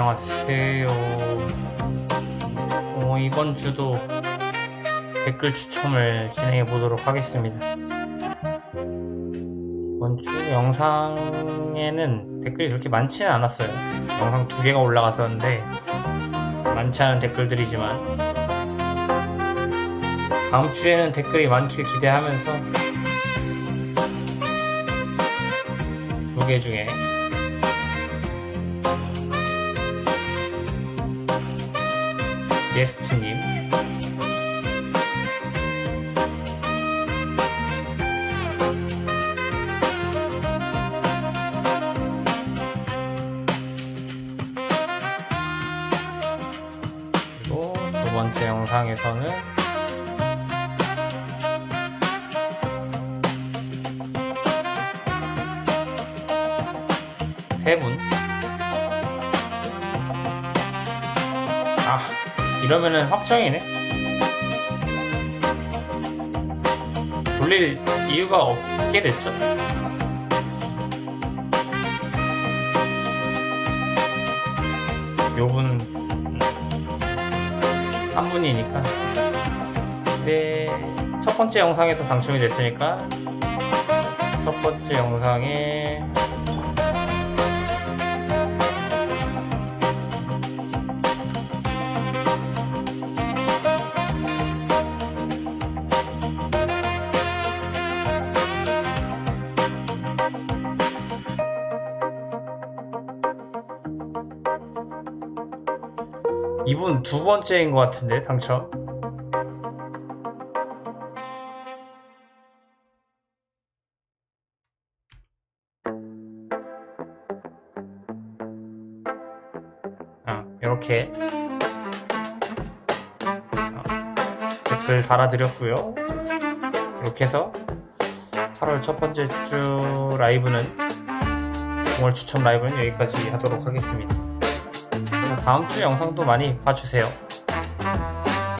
안녕하세요. 어, 이번 주도 댓글 추첨을 진행해 보도록 하겠습니다. 이번 주 영상에는 댓글이 그렇게 많지는 않았어요. 영상 두 개가 올라갔었는데 많지 않은 댓글들이지만 다음 주에는 댓글이 많길 기대하면서 두 개 중에 게스트님 그리고 두 번째 영상에서는 세 분. 아, 이러면은 확정이네. 돌릴 이유가 없게 됐죠. 요분 한 분이니까. 근데 첫 번째 영상에서 당첨이 됐으니까 첫 번째 영상에 이분 두 번째인 것 같은데 당첨. 아, 이렇게 댓글 달아드렸고요. 이렇게 해서 8월 첫 번째 주 라이브는 5월 추첨 라이브는 여기까지 하도록 하겠습니다. 다음 주 영상도 많이 봐주세요.